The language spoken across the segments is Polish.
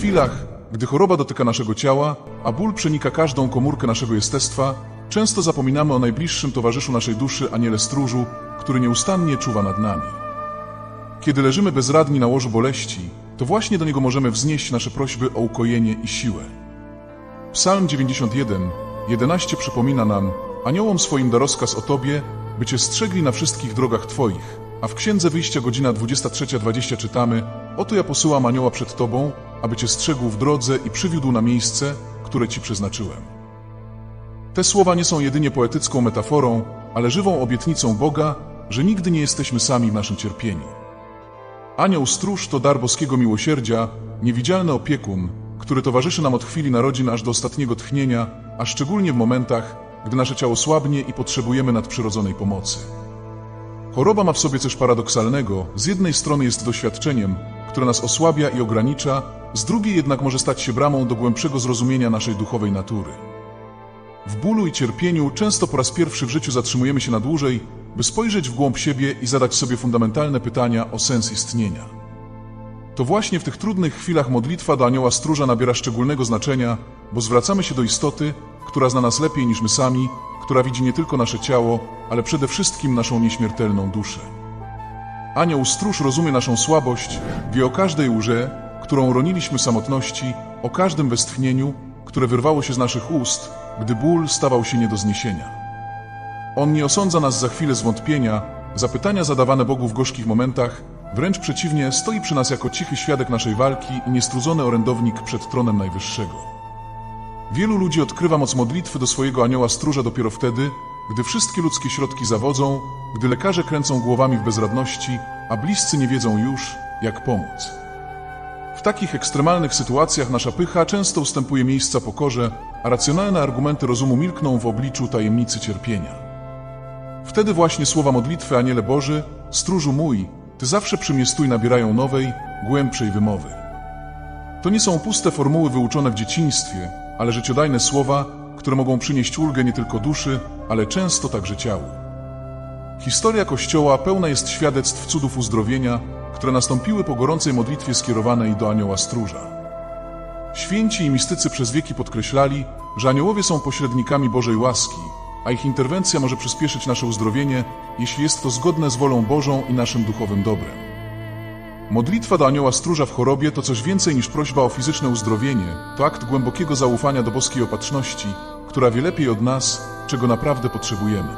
chwilach, gdy choroba dotyka naszego ciała, a ból przenika każdą komórkę naszego jestestwa, często zapominamy o najbliższym towarzyszu naszej duszy, aniele stróżu, który nieustannie czuwa nad nami. Kiedy leżymy bezradni na łożu boleści, to właśnie do Niego możemy wznieść nasze prośby o ukojenie i siłę. Psalm 91, 11 przypomina nam, aniołom swoim da rozkaz o Tobie, by Cię strzegli na wszystkich drogach Twoich, a w Księdze Wyjścia godzina 23.20 czytamy, oto ja posyłam anioła przed Tobą, aby Cię strzegł w drodze i przywiódł na miejsce, które Ci przeznaczyłem. Te słowa nie są jedynie poetycką metaforą, ale żywą obietnicą Boga, że nigdy nie jesteśmy sami w naszym cierpieniu. Anioł stróż to dar boskiego miłosierdzia, niewidzialny opiekun, który towarzyszy nam od chwili narodzin aż do ostatniego tchnienia, a szczególnie w momentach, gdy nasze ciało słabnie i potrzebujemy nadprzyrodzonej pomocy. Choroba ma w sobie coś paradoksalnego. Z jednej strony jest doświadczeniem, które nas osłabia i ogranicza, z drugiej jednak może stać się bramą do głębszego zrozumienia naszej duchowej natury. W bólu i cierpieniu często po raz pierwszy w życiu zatrzymujemy się na dłużej, by spojrzeć w głąb siebie i zadać sobie fundamentalne pytania o sens istnienia. To właśnie w tych trudnych chwilach modlitwa do anioła stróża nabiera szczególnego znaczenia, bo zwracamy się do istoty, która zna nas lepiej niż my sami, która widzi nie tylko nasze ciało, ale przede wszystkim naszą nieśmiertelną duszę. Anioł stróż rozumie naszą słabość, wie o każdej łże, którą roniliśmy samotności, o każdym westchnieniu, które wyrwało się z naszych ust, gdy ból stawał się nie do zniesienia. On nie osądza nas za chwilę zwątpienia, zapytania zadawane Bogu w gorzkich momentach, wręcz przeciwnie, stoi przy nas jako cichy świadek naszej walki i niestrudzony orędownik przed tronem Najwyższego. Wielu ludzi odkrywa moc modlitwy do swojego anioła stróża dopiero wtedy, gdy wszystkie ludzkie środki zawodzą, gdy lekarze kręcą głowami w bezradności, a bliscy nie wiedzą już, jak pomóc. W takich ekstremalnych sytuacjach nasza pycha często ustępuje miejsca pokorze, a racjonalne argumenty rozumu milkną w obliczu tajemnicy cierpienia. Wtedy właśnie słowa modlitwy Aniele Boży, stróżu mój, Ty zawsze przy mnie stój nabierają nowej, głębszej wymowy. To nie są puste formuły wyuczone w dzieciństwie, ale życiodajne słowa, które mogą przynieść ulgę nie tylko duszy, ale często także ciału. Historia Kościoła pełna jest świadectw cudów uzdrowienia, które nastąpiły po gorącej modlitwie skierowanej do anioła stróża. Święci i mistycy przez wieki podkreślali, że aniołowie są pośrednikami Bożej łaski, a ich interwencja może przyspieszyć nasze uzdrowienie, jeśli jest to zgodne z wolą Bożą i naszym duchowym dobrem. Modlitwa do anioła stróża w chorobie to coś więcej niż prośba o fizyczne uzdrowienie, to akt głębokiego zaufania do boskiej opatrzności, która wie lepiej od nas, czego naprawdę potrzebujemy.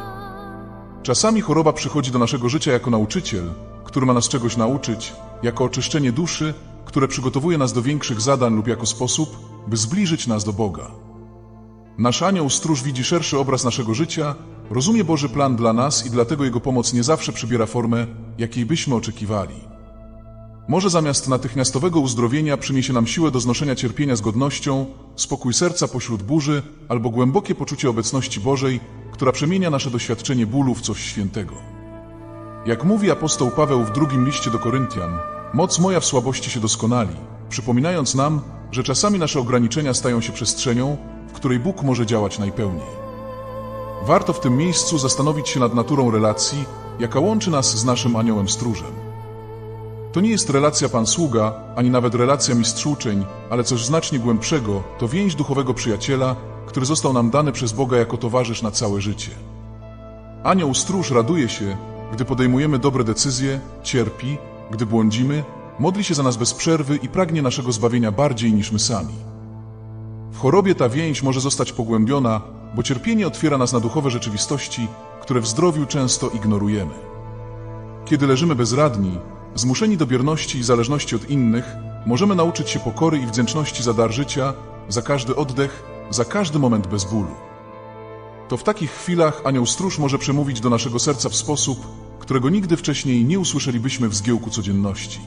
Czasami choroba przychodzi do naszego życia jako nauczyciel, który ma nas czegoś nauczyć, jako oczyszczenie duszy, które przygotowuje nas do większych zadań lub jako sposób, by zbliżyć nas do Boga. Nasz anioł stróż widzi szerszy obraz naszego życia, rozumie Boży plan dla nas i dlatego jego pomoc nie zawsze przybiera formę, jakiej byśmy oczekiwali. Może zamiast natychmiastowego uzdrowienia przyniesie nam siłę do znoszenia cierpienia z godnością, spokój serca pośród burzy albo głębokie poczucie obecności Bożej, która przemienia nasze doświadczenie bólu w coś świętego. Jak mówi apostoł Paweł w drugim liście do Koryntian, moc moja w słabości się doskonali, przypominając nam, że czasami nasze ograniczenia stają się przestrzenią, w której Bóg może działać najpełniej. Warto w tym miejscu zastanowić się nad naturą relacji, jaka łączy nas z naszym aniołem stróżem. To nie jest relacja pan-sługa, ani nawet relacja mistrz-uczeń, ale coś znacznie głębszego, to więź duchowego przyjaciela, który został nam dany przez Boga jako towarzysz na całe życie. Anioł stróż raduje się, gdy podejmujemy dobre decyzje, cierpi, gdy błądzimy, modli się za nas bez przerwy i pragnie naszego zbawienia bardziej niż my sami. W chorobie ta więź może zostać pogłębiona, bo cierpienie otwiera nas na duchowe rzeczywistości, które w zdrowiu często ignorujemy. Kiedy leżymy bezradni, zmuszeni do bierności i zależności od innych, możemy nauczyć się pokory i wdzięczności za dar życia, za każdy oddech, za każdy moment bez bólu. To w takich chwilach anioł stróż może przemówić do naszego serca w sposób, którego nigdy wcześniej nie usłyszelibyśmy w zgiełku codzienności.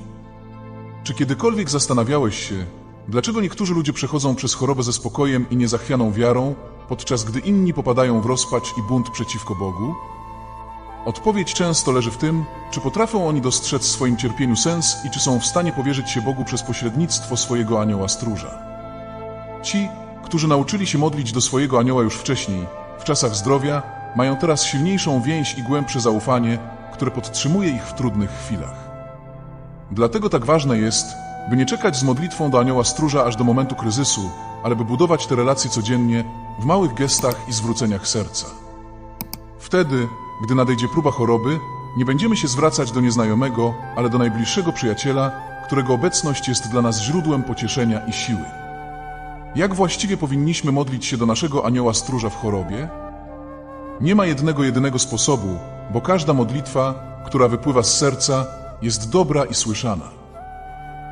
Czy kiedykolwiek zastanawiałeś się, dlaczego niektórzy ludzie przechodzą przez chorobę ze spokojem i niezachwianą wiarą, podczas gdy inni popadają w rozpacz i bunt przeciwko Bogu? Odpowiedź często leży w tym, czy potrafią oni dostrzec w swoim cierpieniu sens i czy są w stanie powierzyć się Bogu przez pośrednictwo swojego anioła stróża. Ci, którzy nauczyli się modlić do swojego anioła już wcześniej, w czasach zdrowia, mają teraz silniejszą więź i głębsze zaufanie, które podtrzymuje ich w trudnych chwilach. Dlatego tak ważne jest, by nie czekać z modlitwą do anioła stróża aż do momentu kryzysu, ale by budować te relacje codziennie w małych gestach i zwróceniach serca. Wtedy, gdy nadejdzie próba choroby, nie będziemy się zwracać do nieznajomego, ale do najbliższego przyjaciela, którego obecność jest dla nas źródłem pocieszenia i siły. Jak właściwie powinniśmy modlić się do naszego anioła stróża w chorobie? Nie ma jednego jedynego sposobu, bo każda modlitwa, która wypływa z serca, jest dobra i słyszana.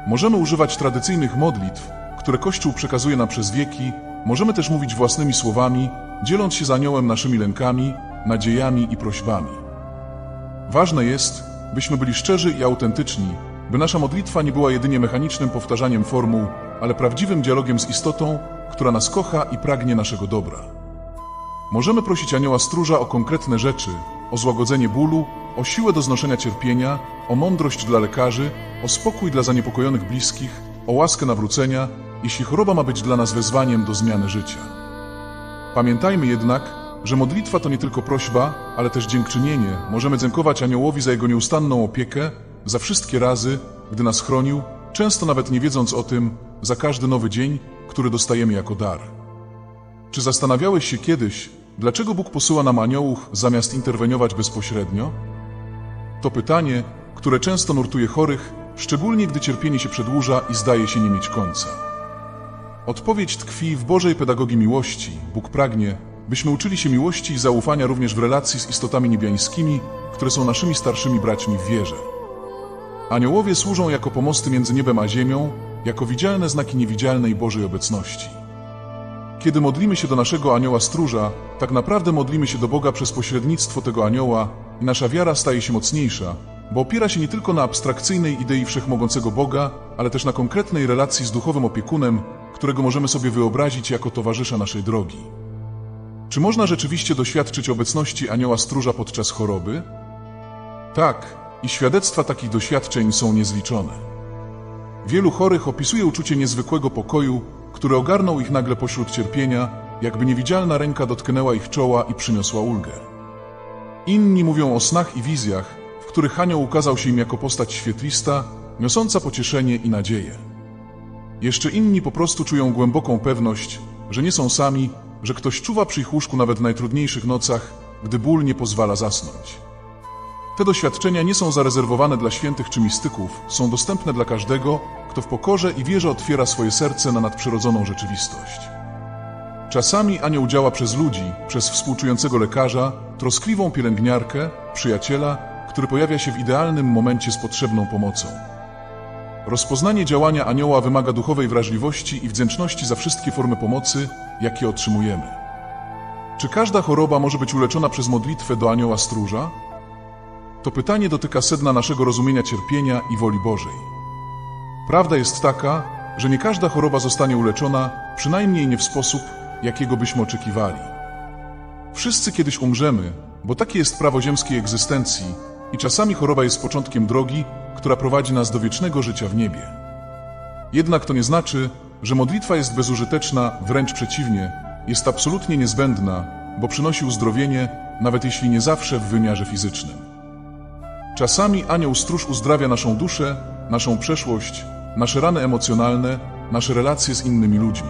Możemy używać tradycyjnych modlitw, które Kościół przekazuje nam przez wieki, możemy też mówić własnymi słowami, dzieląc się z aniołem naszymi lękami, nadziejami i prośbami. Ważne jest, byśmy byli szczerzy i autentyczni, by nasza modlitwa nie była jedynie mechanicznym powtarzaniem formuł, ale prawdziwym dialogiem z istotą, która nas kocha i pragnie naszego dobra. Możemy prosić anioła stróża o konkretne rzeczy, o złagodzenie bólu, o siłę do znoszenia cierpienia, o mądrość dla lekarzy, o spokój dla zaniepokojonych bliskich, o łaskę nawrócenia, jeśli choroba ma być dla nas wezwaniem do zmiany życia. Pamiętajmy jednak, że modlitwa to nie tylko prośba, ale też dziękczynienie. Możemy dziękować aniołowi za jego nieustanną opiekę, za wszystkie razy, gdy nas chronił, często nawet nie wiedząc o tym, za każdy nowy dzień, który dostajemy jako dar. Czy zastanawiałeś się kiedyś, dlaczego Bóg posyła nam aniołów zamiast interweniować bezpośrednio? To pytanie, które często nurtuje chorych, szczególnie gdy cierpienie się przedłuża i zdaje się nie mieć końca. Odpowiedź tkwi w Bożej pedagogii miłości. Bóg pragnie, byśmy uczyli się miłości i zaufania również w relacji z istotami niebiańskimi, które są naszymi starszymi braćmi w wierze. Aniołowie służą jako pomosty między niebem a ziemią, jako widzialne znaki niewidzialnej Bożej obecności. Kiedy modlimy się do naszego anioła stróża, tak naprawdę modlimy się do Boga przez pośrednictwo tego anioła i nasza wiara staje się mocniejsza, bo opiera się nie tylko na abstrakcyjnej idei wszechmogącego Boga, ale też na konkretnej relacji z duchowym opiekunem, którego możemy sobie wyobrazić jako towarzysza naszej drogi. Czy można rzeczywiście doświadczyć obecności anioła stróża podczas choroby? Tak, i świadectwa takich doświadczeń są niezliczone. Wielu chorych opisuje uczucie niezwykłego pokoju, który ogarnął ich nagle pośród cierpienia, jakby niewidzialna ręka dotknęła ich czoła i przyniosła ulgę. Inni mówią o snach i wizjach, w których anioł ukazał się im jako postać świetlista, niosąca pocieszenie i nadzieję. Jeszcze inni po prostu czują głęboką pewność, że nie są sami, że ktoś czuwa przy ich łóżku nawet w najtrudniejszych nocach, gdy ból nie pozwala zasnąć. Te doświadczenia nie są zarezerwowane dla świętych czy mistyków, są dostępne dla każdego, kto w pokorze i wierze otwiera swoje serce na nadprzyrodzoną rzeczywistość. Czasami anioł działa przez ludzi, przez współczującego lekarza, troskliwą pielęgniarkę, przyjaciela, który pojawia się w idealnym momencie z potrzebną pomocą. Rozpoznanie działania anioła wymaga duchowej wrażliwości i wdzięczności za wszystkie formy pomocy, jakie otrzymujemy. Czy każda choroba może być uleczona przez modlitwę do anioła stróża? To pytanie dotyka sedna naszego rozumienia cierpienia i woli Bożej. Prawda jest taka, że nie każda choroba zostanie uleczona, przynajmniej nie w sposób, jakiego byśmy oczekiwali. Wszyscy kiedyś umrzemy, bo takie jest prawo ziemskiej egzystencji i czasami choroba jest początkiem drogi, która prowadzi nas do wiecznego życia w niebie. Jednak to nie znaczy, że modlitwa jest bezużyteczna, wręcz przeciwnie, jest absolutnie niezbędna, bo przynosi uzdrowienie, nawet jeśli nie zawsze w wymiarze fizycznym. Czasami anioł stróż uzdrawia naszą duszę, naszą przeszłość, nasze rany emocjonalne, nasze relacje z innymi ludźmi.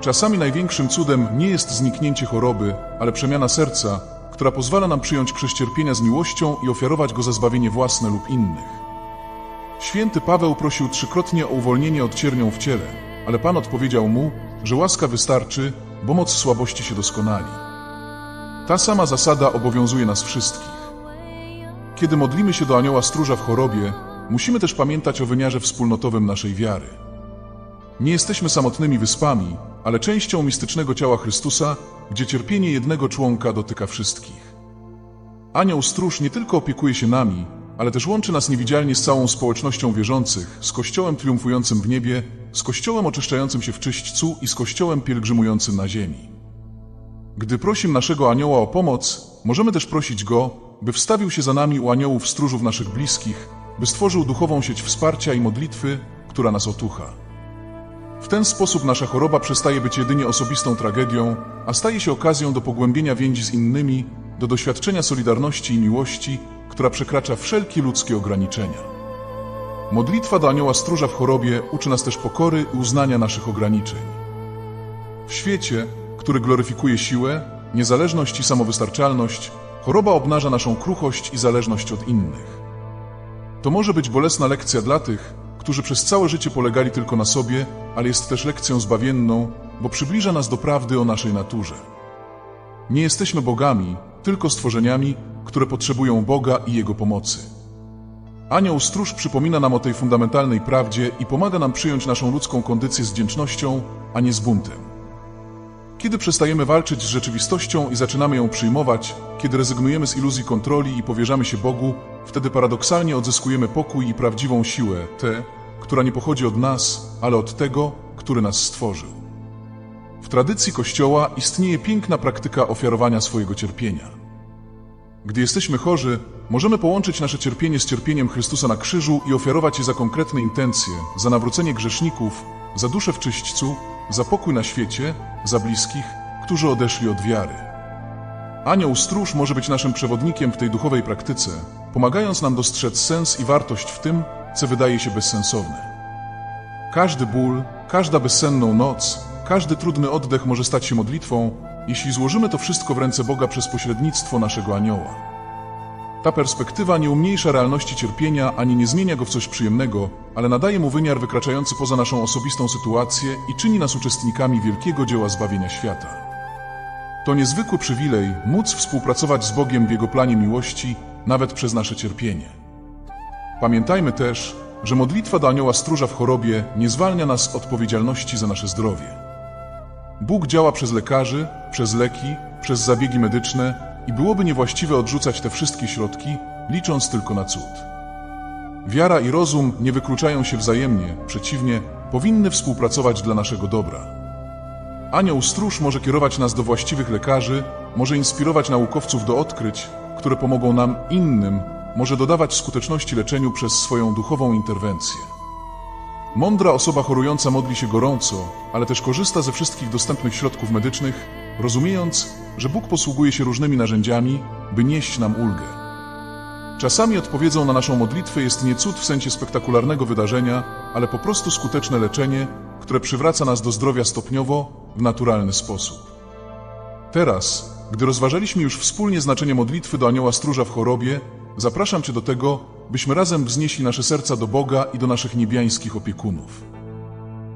Czasami największym cudem nie jest zniknięcie choroby, ale przemiana serca, która pozwala nam przyjąć krzyż cierpienia z miłością i ofiarować go za zbawienie własne lub innych. Święty Paweł prosił trzykrotnie o uwolnienie od ciernią w ciele, ale Pan odpowiedział mu, że łaska wystarczy, bo moc słabości się doskonali. Ta sama zasada obowiązuje nas wszystkich. Kiedy modlimy się do anioła stróża w chorobie, musimy też pamiętać o wymiarze wspólnotowym naszej wiary. Nie jesteśmy samotnymi wyspami, ale częścią mistycznego ciała Chrystusa, gdzie cierpienie jednego członka dotyka wszystkich. Anioł stróż nie tylko opiekuje się nami, ale też łączy nas niewidzialnie z całą społecznością wierzących, z Kościołem triumfującym w niebie, z Kościołem oczyszczającym się w czyśćcu i z Kościołem pielgrzymującym na ziemi. Gdy prosimy naszego anioła o pomoc, możemy też prosić go, by wstawił się za nami u aniołów stróżów naszych bliskich, by stworzył duchową sieć wsparcia i modlitwy, która nas otucha. W ten sposób nasza choroba przestaje być jedynie osobistą tragedią, a staje się okazją do pogłębienia więzi z innymi, do doświadczenia solidarności i miłości, która przekracza wszelkie ludzkie ograniczenia. Modlitwa do anioła stróża w chorobie uczy nas też pokory i uznania naszych ograniczeń. W świecie, który gloryfikuje siłę, niezależność i samowystarczalność, choroba obnaża naszą kruchość i zależność od innych. To może być bolesna lekcja dla tych, którzy przez całe życie polegali tylko na sobie, ale jest też lekcją zbawienną, bo przybliża nas do prawdy o naszej naturze. Nie jesteśmy bogami, tylko stworzeniami, które potrzebują Boga i Jego pomocy. Anioł stróż przypomina nam o tej fundamentalnej prawdzie i pomaga nam przyjąć naszą ludzką kondycję z wdzięcznością, a nie z buntem. Kiedy przestajemy walczyć z rzeczywistością i zaczynamy ją przyjmować, kiedy rezygnujemy z iluzji kontroli i powierzamy się Bogu, wtedy paradoksalnie odzyskujemy pokój i prawdziwą siłę, tę, która nie pochodzi od nas, ale od tego, który nas stworzył. W tradycji Kościoła istnieje piękna praktyka ofiarowania swojego cierpienia. Gdy jesteśmy chorzy, możemy połączyć nasze cierpienie z cierpieniem Chrystusa na krzyżu i ofiarować je za konkretne intencje, za nawrócenie grzeszników, za duszę w czyśćcu, za pokój na świecie, za bliskich, którzy odeszli od wiary. Anioł stróż może być naszym przewodnikiem w tej duchowej praktyce, pomagając nam dostrzec sens i wartość w tym, co wydaje się bezsensowne. Każdy ból, każda bezsenną noc, każdy trudny oddech może stać się modlitwą, jeśli złożymy to wszystko w ręce Boga przez pośrednictwo naszego anioła. Ta perspektywa nie umniejsza realności cierpienia ani nie zmienia go w coś przyjemnego, ale nadaje mu wymiar wykraczający poza naszą osobistą sytuację i czyni nas uczestnikami wielkiego dzieła zbawienia świata. To niezwykły przywilej móc współpracować z Bogiem w Jego planie miłości, nawet przez nasze cierpienie. Pamiętajmy też, że modlitwa do anioła stróża w chorobie nie zwalnia nas z odpowiedzialności za nasze zdrowie. Bóg działa przez lekarzy, przez leki, przez zabiegi medyczne i byłoby niewłaściwe odrzucać te wszystkie środki, licząc tylko na cud. Wiara i rozum nie wykluczają się wzajemnie, przeciwnie, powinny współpracować dla naszego dobra. Anioł stróż może kierować nas do właściwych lekarzy, może inspirować naukowców do odkryć, które pomogą nam innym, może dodawać skuteczności leczeniu przez swoją duchową interwencję. Mądra osoba chorująca modli się gorąco, ale też korzysta ze wszystkich dostępnych środków medycznych, rozumiejąc, że Bóg posługuje się różnymi narzędziami, by nieść nam ulgę. Czasami odpowiedzią na naszą modlitwę jest nie cud w sensie spektakularnego wydarzenia, ale po prostu skuteczne leczenie, które przywraca nas do zdrowia stopniowo, w naturalny sposób. Teraz, gdy rozważaliśmy już wspólnie znaczenie modlitwy do anioła stróża w chorobie, zapraszam Cię do tego, byśmy razem wznieśli nasze serca do Boga i do naszych niebiańskich opiekunów.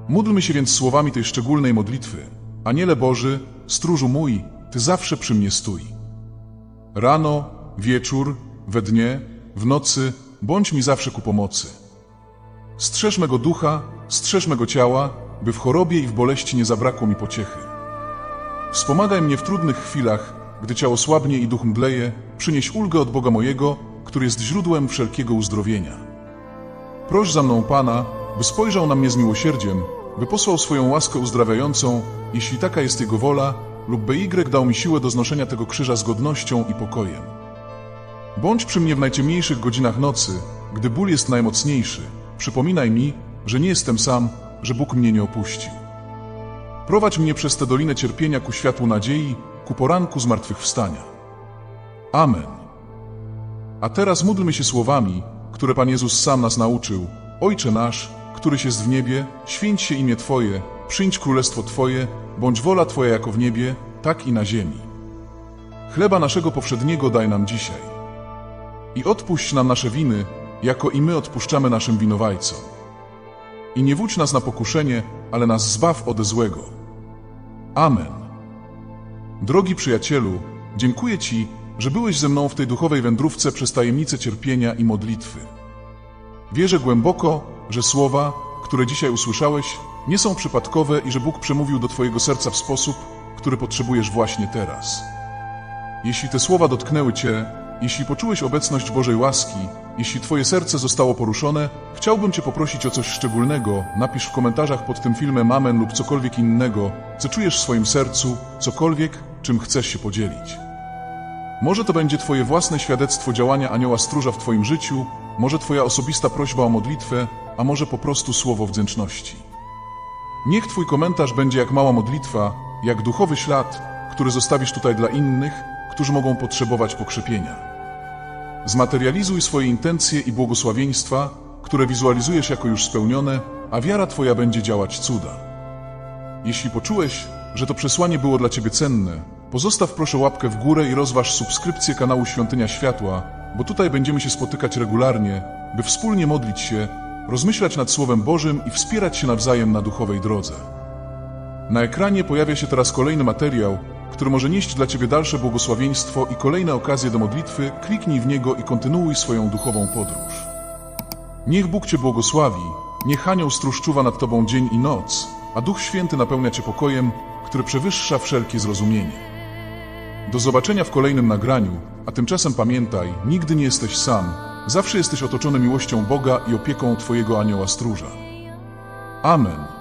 Módlmy się więc słowami tej szczególnej modlitwy. Aniele Boży, stróżu mój, Ty zawsze przy mnie stój. Rano, wieczór, we dnie, w nocy, bądź mi zawsze ku pomocy. Strzeż mego ducha, strzeż mego ciała, by w chorobie i w boleści nie zabrakło mi pociechy. Wspomagaj mnie w trudnych chwilach, gdy ciało słabnie i duch mdleje, przynieś ulgę od Boga mojego, który jest źródłem wszelkiego uzdrowienia. Proś za mną Pana, by spojrzał na mnie z miłosierdziem, by posłał swoją łaskę uzdrawiającą, jeśli taka jest Jego wola, lub by Y dał mi siłę do znoszenia tego krzyża z godnością i pokojem. Bądź przy mnie w najciemniejszych godzinach nocy, gdy ból jest najmocniejszy. Przypominaj mi, że nie jestem sam, że Bóg mnie nie opuścił. Prowadź mnie przez tę dolinę cierpienia ku światłu nadziei, ku poranku zmartwychwstania. Amen. A teraz módlmy się słowami, które Pan Jezus sam nas nauczył. Ojcze nasz, któryś jest w niebie, święć się imię Twoje, przyjdź królestwo Twoje, bądź wola Twoja jako w niebie, tak i na ziemi. Chleba naszego powszedniego daj nam dzisiaj. I odpuść nam nasze winy, jako i my odpuszczamy naszym winowajcom. I nie wódź nas na pokuszenie, ale nas zbaw ode złego. Amen. Drogi przyjacielu, dziękuję Ci, że byłeś ze mną w tej duchowej wędrówce przez tajemnice cierpienia i modlitwy. Wierzę głęboko, że słowa, które dzisiaj usłyszałeś, nie są przypadkowe i że Bóg przemówił do Twojego serca w sposób, który potrzebujesz właśnie teraz. Jeśli te słowa dotknęły Cię, jeśli poczułeś obecność Bożej łaski, jeśli Twoje serce zostało poruszone, chciałbym Cię poprosić o coś szczególnego. Napisz w komentarzach pod tym filmem Amen lub cokolwiek innego, co czujesz w swoim sercu, cokolwiek, czym chcesz się podzielić. Może to będzie Twoje własne świadectwo działania anioła stróża w Twoim życiu, może Twoja osobista prośba o modlitwę, a może po prostu słowo wdzięczności. Niech Twój komentarz będzie jak mała modlitwa, jak duchowy ślad, który zostawisz tutaj dla innych, którzy mogą potrzebować pokrzepienia. Zmaterializuj swoje intencje i błogosławieństwa, które wizualizujesz jako już spełnione, a wiara Twoja będzie działać cuda. Jeśli poczułeś, że to przesłanie było dla Ciebie cenne, pozostaw proszę łapkę w górę i rozważ subskrypcję kanału Świątynia Światła, bo tutaj będziemy się spotykać regularnie, by wspólnie modlić się, rozmyślać nad Słowem Bożym i wspierać się nawzajem na duchowej drodze. Na ekranie pojawia się teraz kolejny materiał, który może nieść dla Ciebie dalsze błogosławieństwo i kolejne okazje do modlitwy. Kliknij w niego i kontynuuj swoją duchową podróż. Niech Bóg Cię błogosławi, niech anioł stróż czuwa nad Tobą dzień i noc, a Duch Święty napełnia Cię pokojem, który przewyższa wszelkie zrozumienie. Do zobaczenia w kolejnym nagraniu, a tymczasem pamiętaj, nigdy nie jesteś sam, zawsze jesteś otoczony miłością Boga i opieką Twojego anioła stróża. Amen.